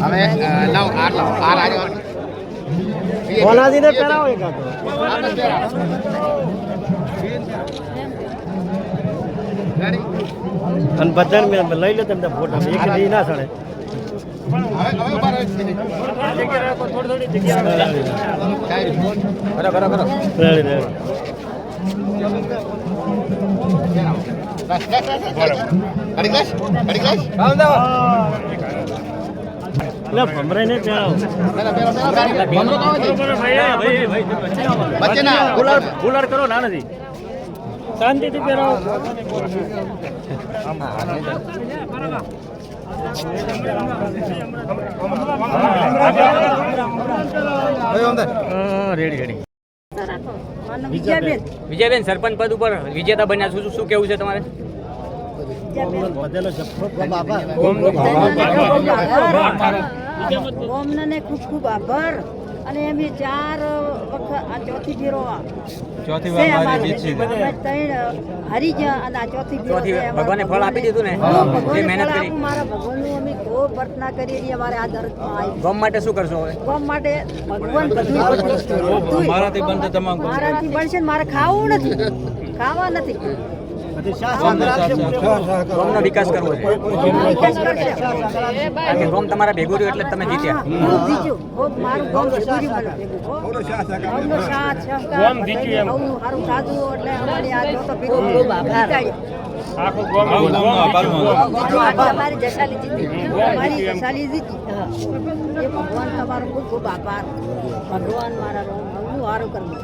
હવે અ, લાવો હાર લાવો હાર આજે. ઓલાદીને પહેરાવો એક આ અને બધાને લઈ લે તમને ફોટા. એક ના સડે. કરો ને નથી શાંતિથી પહેરાવો રેડી રેડી વિજયબેન. સરપંચ પદ ઉપર વિજેતા બન્યા શું શું કેવું છે તમારે? ખૂબ ખૂબ આભાર. અને અમે ચાર વખત આ ચોથી ફેરો ચોથી વાર મારી જીત છે ત્રણ હારી ગયા અને આ ચોથી ફેરો ભગવાને ફળ આપી દીધું ને? જે મહેનત કરી. મારા ભગવાનનું અમે ખૂબ પ્રાર્થના કરી રહી અમારે આ દરજમાં આવી. ગમ માટે શું કરશો હવે? ગમ માટે ભગવાન બધું મારાથી બનશે તમામ. મારાથી બનશે ને મારે ખાવું નથી. ખાવા નથી. ગમનો વિકાસ કરવો. છે. કારણ કે ગમ તમારા ભેગું રહ્યું એટલે તમે જીત્યા. મારું ગામ એટલે અમારી. જશાલી જીતી. મારી જશાલી જીતી. એ ભગવાન તમારો ખૂબ ખૂબ આભાર. ભગવાન મારા રોમ બહુ સારું કરવું